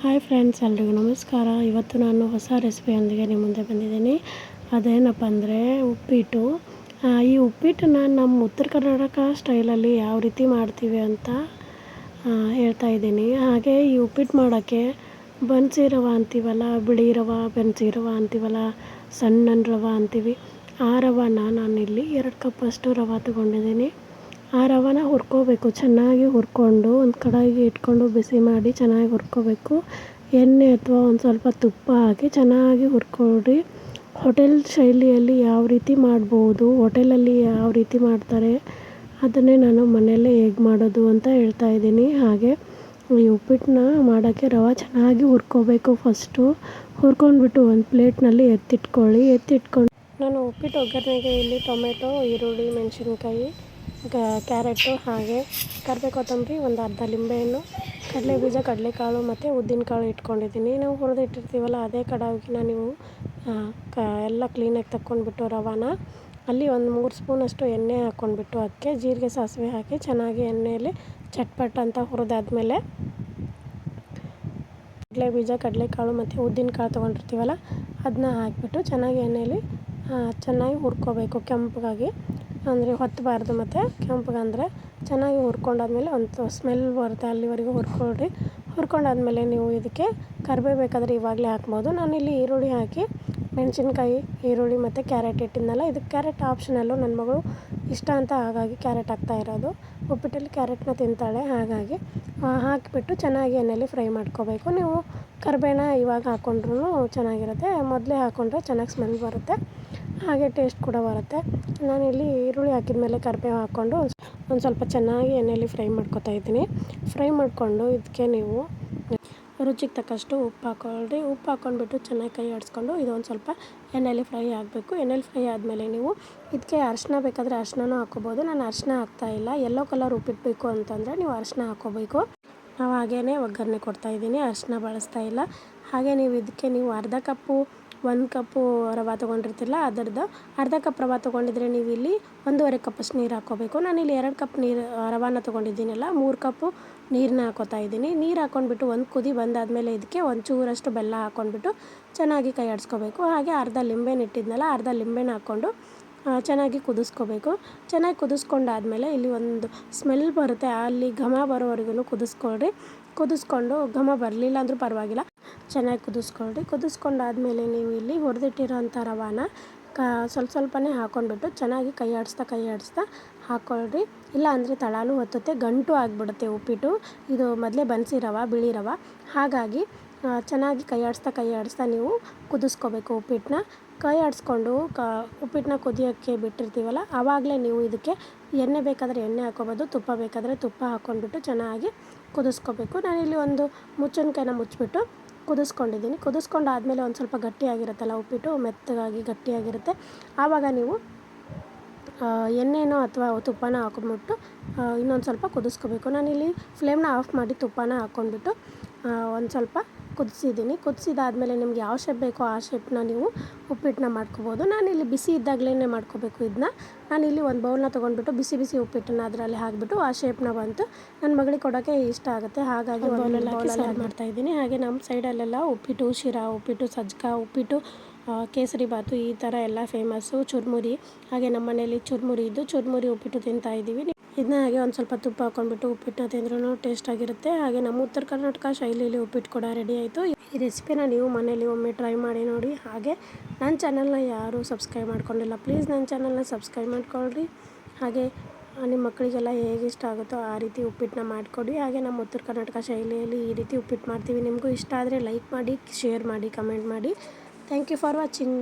Hi friends ಎಲ್ರಿಗೂ ನಮಸ್ಕಾರ. ಇವತ್ತು ನಾನು ಹೊಸ ರೆಸಿಪಿಯೊಂದಿಗೆ ನಿಮ್ಮ ಮುಂದೆ ಬಂದಿದ್ದೀನಿ. ಅದೇನಪ್ಪ ಅಂದರೆ ಉಪ್ಪಿಟ್ಟು. ಈ ಉಪ್ಪಿಟ್ಟನ್ನು ನಮ್ಮ ಉತ್ತರ ಕರ್ನಾಟಕ ಸ್ಟೈಲಲ್ಲಿ ಯಾವ ರೀತಿ ಮಾಡ್ತೀವಿ ಅಂತ ಹೇಳ್ತಾ ಇದ್ದೀನಿ. ಹಾಗೆ ಈ ಉಪ್ಪಿಟ್ಟು ಮಾಡೋಕ್ಕೆ ಬನ್ಸಿ ರವೆ ಅಂತೀವಲ್ಲ ಬಿಳಿ ರವೆ ಬನ್ಸಿ ರವೆ ಅಂತೀವಲ್ಲ ಸಣ್ಣ ರವ ಅಂತೀವಿ. ಆ ರವಾನ ನಾನಿಲ್ಲಿ ಎರಡು ಕಪ್ಪಷ್ಟು ರವೆ ತೊಗೊಂಡಿದ್ದೀನಿ. ಆ ರವಾನ ಹುರ್ಕೊಬೇಕು. ಚೆನ್ನಾಗಿ ಹುರ್ಕೊಂಡು ಒಂದು ಕಡಾಯಿಗೆ ಇಟ್ಕೊಂಡು ಬಿಸಿ ಮಾಡಿ ಚೆನ್ನಾಗಿ ಹುರ್ಕೊಬೇಕು. ಎಣ್ಣೆ ಅಥವಾ ಒಂದು ಸ್ವಲ್ಪ ತುಪ್ಪ ಹಾಕಿ ಚೆನ್ನಾಗಿ ಹುರ್ಕೊಳ್ಳಿ ಹೋಟೆಲ್ ಶೈಲಿಯಲ್ಲಿ ಯಾವ ರೀತಿ ಮಾಡ್ಬೋದು, ಹೋಟೆಲಲ್ಲಿ ಯಾವ ರೀತಿ ಮಾಡ್ತಾರೆ, ಅದನ್ನೇ ನಾನು ಮನೆಯಲ್ಲೇ ಹೇಗೆ ಮಾಡೋದು ಅಂತ ಹೇಳ್ತಾ ಇದ್ದೀನಿ. ಹಾಗೆ ಈ ಉಪ್ಪಿಟ್ಟನ್ನ ಮಾಡೋಕ್ಕೆ ರವೆ ಚೆನ್ನಾಗಿ ಹುರ್ಕೋಬೇಕು ಫಸ್ಟು. ಹುರ್ಕೊಂಡ್ಬಿಟ್ಟು ಒಂದು ಪ್ಲೇಟ್ನಲ್ಲಿ ಎತ್ತಿಟ್ಕೊಳ್ಳಿ. ಎತ್ತಿಟ್ಕೊಂಡು ನಾನು ಉಪ್ಪಿಟ್ಟು ಒಗ್ಗರಣೆಗೆ ಇಲ್ಲಿ ಟೊಮೆಟೊ, ಈರುಳ್ಳಿ, ಮೆಣಸಿನ್ಕಾಯಿ ಕ್ಯಾರೆಟು ಹಾಗೆ ಕರಿಬೇವು ಕೊತ್ತಂಬರಿ, ಒಂದು ಅರ್ಧ ಲಿಂಬೆಹಣ್ಣು ಕಡಲೆ ಬೀಜ ಕಡಲೆಕಾಳು ಮತ್ತು ಉದ್ದಿನಕಾಳು ಇಟ್ಕೊಂಡಿದ್ದೀನಿ. ನಾವು ಹುರಿದಿಟ್ಟಿರ್ತೀವಲ್ಲ ಅದೇ ಕಡಾಯಿನ ನೀವು ಕ, ಎಲ್ಲ ಕ್ಲೀನಾಗಿ ತಕ್ಕೊಂಡ್ಬಿಟ್ಟು ರವಾನ. ಅಲ್ಲಿ ಒಂದು ಮೂರು ಸ್ಪೂನಷ್ಟು ಎಣ್ಣೆ ಹಾಕ್ಕೊಂಡ್ಬಿಟ್ಟು ಅದಕ್ಕೆ ಜೀರಿಗೆ, ಸಾಸಿವೆ ಹಾಕಿ ಚೆನ್ನಾಗಿ ಎಣ್ಣೆಯಲ್ಲಿ ಚಟ್ಪಟ್ ಅಂತ ಹುರಿದಾದ್ಮೇಲೆ ಕಡಲೆ ಬೀಜ ಕಡಲೆಕಾಳು ಮತ್ತು ಉದ್ದಿನಕಾಳು ತೊಗೊಂಡಿರ್ತೀವಲ್ಲ ಅದನ್ನ ಹಾಕಿಬಿಟ್ಟು ಚೆನ್ನಾಗಿ ಎಣ್ಣೆಯಲ್ಲಿ ಚೆನ್ನಾಗಿ ಹುರ್ಕೋಬೇಕು ಕೆಂಪಗಾಗಿ. ಅಂದರೆ ಹೊತ್ತಬಾರ್ದು ಮತ್ತು ಕೆಂಪಗಂದರೆ ಚೆನ್ನಾಗಿ ಹುರ್ಕೊಂಡಾದ್ಮೇಲೆ ಒಂದು ಸ್ಮೆಲ್ ಬರುತ್ತೆ, ಅಲ್ಲಿವರೆಗೂ ಹುರ್ಕೊಳ್ರಿ. ಹುರ್ಕೊಂಡಾದ್ಮೇಲೆ ನೀವು ಇದಕ್ಕೆ ಕರಿಬೇವು ಬೇಕಾದರೆ ಇವಾಗಲೇ ಹಾಕ್ಬೋದು. ನಾನಿಲ್ಲಿ ಈರುಳ್ಳಿ ಹಾಕಿ, ಮೆಣಸಿನ್ಕಾಯಿ, ಈರುಳ್ಳಿ ಮತ್ತು ಕ್ಯಾರೆಟ್ ಇಟ್ಟಿದ್ನಲ್ಲ ಇದು ಕ್ಯಾರೆಟ್ ಆಪ್ಷನಲ್ಲು ನನ್ನ ಮಗಳು ಇಷ್ಟ ಅಂತ ಹಾಗಾಗಿ ಕ್ಯಾರೆಟ್ ಹಾಕ್ತಾ ಇರೋದು. ಉಪ್ಪಿಟ್ಟಲ್ಲಿ ಕ್ಯಾರೆಟ್ನ ತಿಂತಾಳೆ, ಹಾಗಾಗಿ ಹಾಕಿಬಿಟ್ಟು ಚೆನ್ನಾಗಿ ಎಣ್ಣೆಯಲ್ಲಿ ಫ್ರೈ ಮಾಡ್ಕೋಬೇಕು. ನೀವು ಕರಿಬೇನ ಇವಾಗ ಹಾಕ್ಕೊಂಡ್ರೂ ಚೆನ್ನಾಗಿರುತ್ತೆ. ಮೊದಲೇ ಹಾಕ್ಕೊಂಡ್ರೆ ಚೆನ್ನಾಗಿ ಸ್ಮೆಲ್ ಬರುತ್ತೆ. ಹಾಗೆ ಟೇಸ್ಟ್ ಕೂಡ ಬರುತ್ತೆ. ನಾನಿಲ್ಲಿ ಈರುಳ್ಳಿ ಹಾಕಿದ ಮೇಲೆ ಕರಿಬೇವು ಹಾಕ್ಕೊಂಡು ಒಂದು ಸ್ವಲ್ಪ ಚೆನ್ನಾಗಿ ಎಣ್ಣೆಯಲ್ಲಿ ಫ್ರೈ ಮಾಡ್ಕೊತಾ ಇದ್ದೀನಿ. ಫ್ರೈ ಮಾಡಿಕೊಂಡು ಇದಕ್ಕೆ ನೀವು ರುಚಿಗೆ ತಕ್ಕಷ್ಟು ಉಪ್ಪು ಹಾಕೊಳ್ಳಿ. ಉಪ್ಪು ಹಾಕ್ಕೊಂಡ್ಬಿಟ್ಟು ಚೆನ್ನಾಗಿ ಕೈ ಆಡಿಸ್ಕೊಂಡು ಇದೊಂದು ಸ್ವಲ್ಪ ಎಣ್ಣೆಯಲ್ಲಿ ಫ್ರೈ ಆಗಬೇಕು. ಎಣ್ಣೆಲಿ ಫ್ರೈ ಆದಮೇಲೆ ನೀವು ಇದಕ್ಕೆ ಅರಶಿನ ಬೇಕಾದರೆ ಅರಿಶಿನೂ ಹಾಕ್ಕೋಬೋದು. ನಾನು ಅರಿಶಿಣ ಹಾಕ್ತಾ ಇಲ್ಲ. ಎಲ್ಲೋ ಕಲರ್ ಉಪ್ಪಿಟ್ಬೇಕು ಅಂತಂದರೆ ನೀವು ಅರಶಿನ ಹಾಕ್ಕೋಬೇಕು. ನಾವು ಹಾಗೇ ಒಗ್ಗರಣೆ ಕೊಡ್ತಾ ಇದ್ದೀನಿ. ಅರಿಶಿನ ಬಳಸ್ತಾ ಇಲ್ಲ. ಹಾಗೆ ನೀವು ಇದಕ್ಕೆ ನೀವು ಅರ್ಧ ಕಪ್ಪು ಒಂದು ಕಪ್ಪು ರವೆ ತೊಗೊಂಡಿರ್ತಿಲ್ಲ ಅದರದ್ದು ಅರ್ಧ ಕಪ್ ರವೆ ತೊಗೊಂಡಿದ್ರೆ ನೀವು ಇಲ್ಲಿ ಒಂದೂವರೆ ಕಪ್ಪಷ್ಟು ನೀರು ಹಾಕ್ಕೋಬೇಕು. ನಾನಿಲ್ಲಿ ಎರಡು ಕಪ್ ನೀರು ರವಾನ ತೊಗೊಂಡಿದ್ದೀನಲ್ಲ, ಮೂರು ಕಪ್ಪು ನೀರನ್ನ ಹಾಕೋತಾ ಇದ್ದೀನಿ. ನೀರು ಹಾಕ್ಕೊಂಡ್ಬಿಟ್ಟು ಒಂದು ಕುದಿ ಬಂದಾದಮೇಲೆ ಇದಕ್ಕೆ ಒಂದು ಚೂರಷ್ಟು ಬೆಲ್ಲ ಹಾಕ್ಕೊಂಡ್ಬಿಟ್ಟು ಚೆನ್ನಾಗಿ ಕೈ ಆಡಿಸ್ಕೋಬೇಕು ಹಾಗೆ ಅರ್ಧ ಲಿಂಬೆನ ಇಟ್ಟಿದ್ನಲ್ಲ, ಅರ್ಧ ಲಿಂಬೆನ ಹಾಕ್ಕೊಂಡು ಚೆನ್ನಾಗಿ ಕುದಿಸ್ಕೋಬೇಕು. ಚೆನ್ನಾಗಿ ಕುದಿಸ್ಕೊಂಡಾದ್ಮೇಲೆ ಇಲ್ಲಿ ಒಂದು ಸ್ಮೆಲ್ ಬರುತ್ತೆ. ಅಲ್ಲಿ ಘಮ ಬರೋವರೆಗೂ ಕುದಿಸ್ಕೊಳ್ರಿ. ಕುದಿಸ್ಕೊಂಡು ಘಮ ಬರಲಿಲ್ಲ ಅಂದರೂ ಪರವಾಗಿಲ್ಲ. ಚೆನ್ನಾಗಿ ಕುದಿಸ್ಕೊಳ್ರಿ. ಕುದಿಸ್ಕೊಂಡಾದ್ಮೇಲೆ ನೀವು ಇಲ್ಲಿ ಹುರಿದಿಟ್ಟಿರೋಂಥ ರವಾನ ಕ, ಸ್ವಲ್ಪ ಸ್ವಲ್ಪನೇ ಹಾಕ್ಕೊಂಡ್ಬಿಟ್ಟು ಚೆನ್ನಾಗಿ ಕೈ ಆಡಿಸ್ತಾ ಕೈ ಆಡಿಸ್ತಾ ಹಾಕ್ಕೊಳ್ರಿ ಇಲ್ಲ ಅಂದರೆ ತಳಾಲು ಒತ್ತುತ್ತೆ. ಗಂಟು ಆಗಿಬಿಡುತ್ತೆ ಉಪ್ಪಿಟ್ಟು. ಇದು ಮೊದಲೇ ಬನ್ಸಿ ರವೆ, ಬಿಳಿ ರವೆ. ಹಾಗಾಗಿ ಚೆನ್ನಾಗಿ ಕೈ ಆಡಿಸ್ತಾ ಕೈ ಆಡಿಸ್ತಾ ನೀವು ಕುದಿಸ್ಕೋಬೇಕು ಉಪ್ಪಿಟ್ಟನ್ನ. ಕೈ ಆಡಿಸ್ಕೊಂಡು ಕ ಉಪ್ಪಿಟ್ಟನ್ನ ಕುದಿಯೋಕ್ಕೆ ಬಿಟ್ಟಿರ್ತೀವಲ್ಲ, ಆವಾಗಲೇ ನೀವು ಇದಕ್ಕೆ ಎಣ್ಣೆ ಬೇಕಾದರೆ ಎಣ್ಣೆ ಹಾಕ್ಕೊಬೋದು ತುಪ್ಪ ಬೇಕಾದರೆ ತುಪ್ಪ ಹಾಕ್ಕೊಂಡ್ಬಿಟ್ಟು ಚೆನ್ನಾಗಿ ಕುದಿಸ್ಕೋಬೇಕು. ನಾನಿಲ್ಲಿ ಒಂದು ಮುಚ್ಚನಕಾಯಿನ ಮುಚ್ಚಿಬಿಟ್ಟು ಕುದಿಸ್ಕೊಂಡಿದ್ದೀನಿ. ಕುದಿಸ್ಕೊಂಡಾದಮೇಲೆ ಒಂದು ಸ್ವಲ್ಪ ಗಟ್ಟಿಯಾಗಿರುತ್ತಲ್ಲ ಉಪ್ಪಿಟ್ಟು, ಮೆತ್ತಗಾಗಿ ಗಟ್ಟಿಯಾಗಿರುತ್ತೆ. ಆವಾಗ ನೀವು ಎಣ್ಣೆನೋ ಅಥವಾ ತುಪ್ಪನ ಹಾಕೊಂಡ್ಬಿಟ್ಟು ಇನ್ನೊಂದು ಸ್ವಲ್ಪ ಕುದಿಸ್ಕೋಬೇಕು. ನಾನಿಲ್ಲಿ ಫ್ಲೇಮ್ನ ಆಫ್ ಮಾಡಿ ತುಪ್ಪನ ಹಾಕ್ಕೊಂಡ್ಬಿಟ್ಟು ಒಂದು ಸ್ವಲ್ಪ ಕುದಿಸಿದ್ದೀನಿ. ಕುದಿಸಿದಾದ್ಮೇಲೆ ನಿಮ್ಗೆ ಯಾವ ಶೇಪ್ ಬೇಕೋ ಆ ಶೇಪ್ನ ನೀವು ಉಪ್ಪಿಟ್ಟನ್ನ ಮಾಡ್ಕೋಬೋದು. ನಾನಿಲ್ಲಿ ಬಿಸಿ ಇದ್ದಾಗಲೇ ಮಾಡ್ಕೋಬೇಕು ಇದನ್ನ ನಾನಿಲ್ಲಿ ಒಂದು ಬೌಲ್ನ ತೊಗೊಂಡ್ಬಿಟ್ಟು ಬಿಸಿ ಬಿಸಿ ಉಪ್ಪಿಟ್ಟನ್ನ ಅದರಲ್ಲಿ ಹಾಕಿಬಿಟ್ಟು ಆ ಶೇಪ್ನ ಬಂತು. ನನ್ನ ಮಗಳಿಗೆ ಕೊಡೋಕ್ಕೆ ಇಷ್ಟ ಆಗುತ್ತೆ. ಹಾಗಾಗಿ ಬೌಲಲ್ಲಿ ಮಾಡ್ತಾ ಮಾಡ್ತಾಯಿದ್ದೀನಿ ಹಾಗೆ ನಮ್ಮ ಸೈಡಲ್ಲೆಲ್ಲ ಉಪ್ಪಿಟ್ಟು ಶಿರಾ ಉಪ್ಪಿಟ್ಟು ಸಜ್ಕ ಉಪ್ಪಿಟ್ಟು ಕೇಸರಿ ಬಾತು ಈ ಥರ ಎಲ್ಲ ಫೇಮಸ್ಸು ಚುರ್ಮುರಿ. ಹಾಗೆ ನಮ್ಮ ಮನೇಲಿ ಚುರ್ಮುರಿ ಇದ್ದು ಚುರ್ಮುರಿ ಉಪ್ಪಿಟ್ಟು ತಿಂತಾ ಇದ್ದೀವಿ. ಇದನ್ನ ಹಾಗೆ ಒಂದು ಸ್ವಲ್ಪ ತುಪ್ಪ ಹಾಕೊಂಡ್ಬಿಟ್ಟು ಉಪ್ಪಿಟ್ಟನ್ನ ತಿಂದ್ರೂ ಟೇಸ್ಟ್ ಆಗಿರುತ್ತೆ. ಹಾಗೆ ನಮ್ಮ ಉತ್ತರ ಕರ್ನಾಟಕ ಶೈಲಿಯಲ್ಲಿ ಉಪ್ಪಿಟ್ಟು ಕೂಡ ರೆಡಿ ಆಯಿತು. ಈ ರೆಸಿಪಿನ ನೀವು ಮನೇಲಿ ಒಮ್ಮೆ ಟ್ರೈ ಮಾಡಿ ನೋಡಿ. ಹಾಗೆ ನನ್ನ ಚಾನಲ್ನ ಯಾರೂ ಸಬ್ಸ್ಕ್ರೈಬ್ ಮಾಡ್ಕೊಂಡಿಲ್ಲ ಪ್ಲೀಸ್ ನನ್ನ ಚಾನಲ್ನ ಸಬ್ಸ್ಕ್ರೈಬ್ ಮಾಡ್ಕೊಳ್ರಿ. ಹಾಗೆ ನಿಮ್ಮ ಮಕ್ಕಳಿಗೆಲ್ಲ ಹೇಗೆ ಇಷ್ಟ ಆಗುತ್ತೋ ಆ ರೀತಿ ಉಪ್ಪಿಟ್ಟನ್ನ ಮಾಡಿಕೊಡಿ. ಹಾಗೆ ನಮ್ಮ ಉತ್ತರ ಕರ್ನಾಟಕ ಶೈಲಿಯಲ್ಲಿ ಈ ರೀತಿ ಉಪ್ಪಿಟ್ಟು ಮಾಡ್ತೀವಿ. ನಿಮಗೂ ಇಷ್ಟ ಆದರೆ ಲೈಕ್ ಮಾಡಿ ಶೇರ್ ಮಾಡಿ ಕಮೆಂಟ್ ಮಾಡಿ. Thank you for watching